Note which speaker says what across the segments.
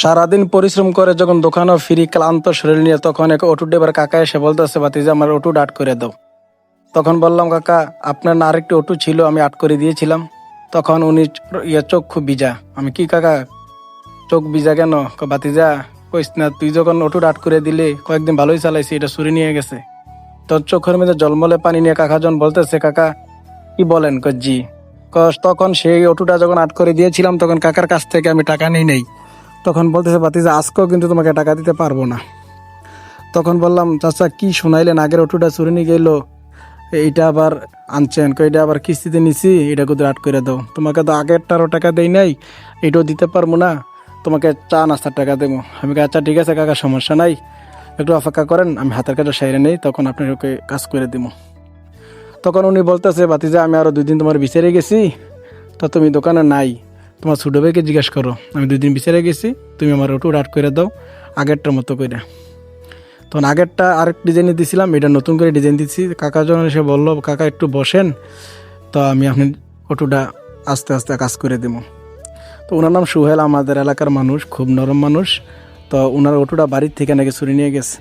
Speaker 1: সারাদিন পরিশ্রম করে যখন দোকানে ফিরি, ক্লান্ত শরীর নিয়ে তখন এক অটো ড্রাইভার কাকা এসে বলতেছে বাতিজা আমার অটো আট করে দাও। তখন বললাম, কাকা, আপনার না আরেকটি অটো ছিল, আমি আট করে দিয়েছিলাম। তখন উনি ইয়ে চোখ খুব ভিজা। আমি, কি কাকা, চোখ ভিজা কেন? বাতিজা কইস না, তুই যখন অটো আট করে দিলে, কয়েকদিন ভালোই চালাইছি, এটা চুরি নিয়ে গেছে। তোর চোখের মধ্যে জলমলে পানি নিয়ে কাকা যখন বলতেছে, কাকা, কি বলেন? জি। তখন সেই অটোটা যখন আট করে দিয়েছিলাম, তখন কাকার কাছ থেকে আমি টাকা নিই নেই। তখন বলতেছে বাতিজা আজকেও কিন্তু তোমাকে টাকা দিতে পারব না। তখন বললাম, চাচা, কি শোনাইলেন? আগের অটোটা চুরি নিয়ে গেল। এইটা আবার আনছেন। এটা আবার কিস্তিতে নিছি। এটা কোথাও আট করে দাও। তোমাকে তো আগেরটারও টাকা দেই নাই। এটাও দিতে পারব না। তোমাকে চা নাস্তার টাকা দেবো। আমি আচ্ছা ঠিক আছে কাকা, সমস্যা নাই। একটু অপেক্ষা করেন, আমি হাতের কাছে সাইরে নেই। তখন আপনি ওকে কাজ করে দিব। তখন উনি বলতেছে বাতিজা আমি আরও দুই দিন তোমার বিচারে গেছি। তো তুমি দোকানে নাই। তোমার ছোটো ভাইকে জিজ্ঞেস করো, আমি দুই দিন বিচারে গেছি, তুমি আমার ওটু আট করে দাও, আগেরটার মতো করে। তখন আগেরটা আরেক ডিজাইনে দিছিলাম, এটা নতুন করে ডিজাইন দিচ্ছি কাকা যখন এসে বলল, কাকা, একটু বসেন, তো আমি আপনি অটোটা আস্তে আস্তে কাজ করে দেবো। তো ওনার নাম সুহেল, আমাদের এলাকার মানুষ, খুব নরম মানুষ। তো ওনার অটোটা বাড়ির থেকে নাকি চুরি নিয়ে গেছে।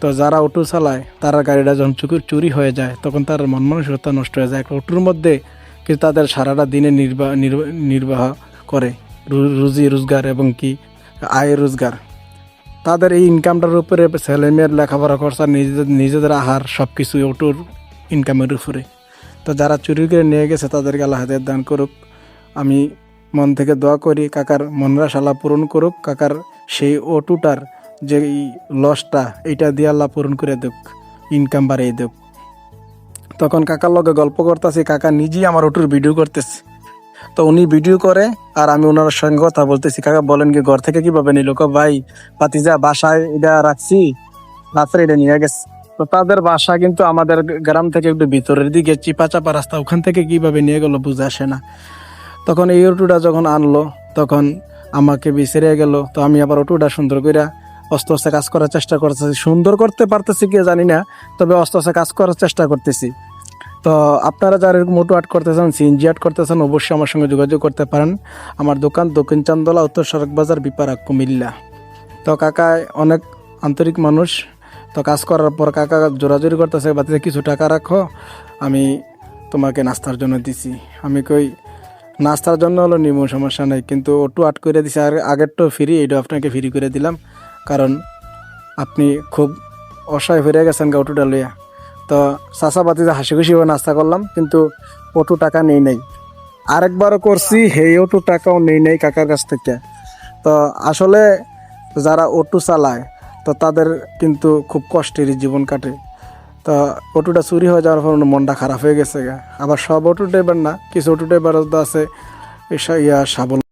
Speaker 1: তো যারা অটো চালায়, তারা গাড়িটা যখন চুরি হয়ে যায়, তখন তার মন মানসিকতা নষ্ট হয়ে যায়। একটা অটোর মধ্যে কিন্তু তাদের সারাটা দিনে নির্বাহ নির্বাহ করে। রুজি, রোজগার এবং কি? আয় রোজগার। তাদের এই ইনকামটার উপরে ছেলে মেয়ের লেখাপড়া খরচা, নিজেদের নিজেদের আহার সব কিছু অটোর ইনকামের উপরে। তো যারা চুরি করে নিয়ে গেছে, তাদেরকে আল্লাহ হাতের দান করুক। আমি মন থেকে দোয়া করি, কাকার মনরা শালা পূরণ করুক, কাকার সেই অটুটার যে লসটা এইটা দিয়ে আল্লাহ পূরণ করে দেখ ইনকাম বাড়িয়ে দেখ তখন কাকার লগে গল্প করতেছি, কাকা নিজেই আমার অটুর ভিডিও করতেছে। তো উনি ভিডিও করে আর আমি ওনার সঙ্গে কথা বলতেছি। কাকা, বলেন কি, ঘর থেকে কীভাবে নিল? ভাই পাতিজা বাসায় এটা রাখছি রাত্রে এটা নিয়ে গেছে। তো তাদের বাসা কিন্তু আমাদের গ্রাম থেকে একটু ভিতরের দিকে চিপা চাপা রাস্তা, ওখান থেকে কীভাবে নিয়ে গেলো বুঝে আসে না। তখন এই অটোটা যখন আনলো, তখন আমাকে বিছেড়ে গেল। তো আমি আবার অটোটা সুন্দর করে অস্তে আস্তে কাজ করার চেষ্টা করতেছি। সুন্দর করতে পারতেছি কি জানি না, তবে অস্তে আস্তে কাজ করার চেষ্টা করতেছি। তো আপনারা যারা এরকম মোটো আর্ট করতেছেন সিএনজি আর্ট করতেছেন অবশ্যই আমার সঙ্গে যোগাযোগ করতে পারেন। আমার দোকান দক্ষিণ চান্দলা, উত্তর সড়ক বাজার বিপারা কুমিল্লা। তো কাকা, অনেক আন্তরিক মানুষ। তো কাজ করার পর কাকা জোরাজোরি করতেছে, বাতিতে কিছু টাকা রাখো, আমি তোমাকে নাস্তার জন্য দিছি। আমি কই, নাস্তার জন্য হলো নিমো সমস্যা নেই, কিন্তু ওটু আট করে দিছি, আর আগেরটাও ফ্রি, এইটা আপনাকে ফ্রি করে দিলাম। কারণ আপনি খুব অসহায় হয়ে গেছেন গা অটুটা লইয়া। তো চাষা বাতিতে হাসি খুশি নাস্তা করলাম, কিন্তু অটু টাকা নেই নাই। আরেকবারও করছি, সেই অটু টাকাও নেই নাই কাকার কাছ থেকে। তো আসলে যারা অটো চালায়, তো তাদের কিন্তু খুব কষ্টের জীবন কাটে। তো অটোটা চুরি হয়ে যাওয়ার পর মনটা খারাপ হয়ে গেছে গা। আবার সব অটো ড্রাইভার না, কিছু অটো ড্রাইভার আছে ইয়া সাবল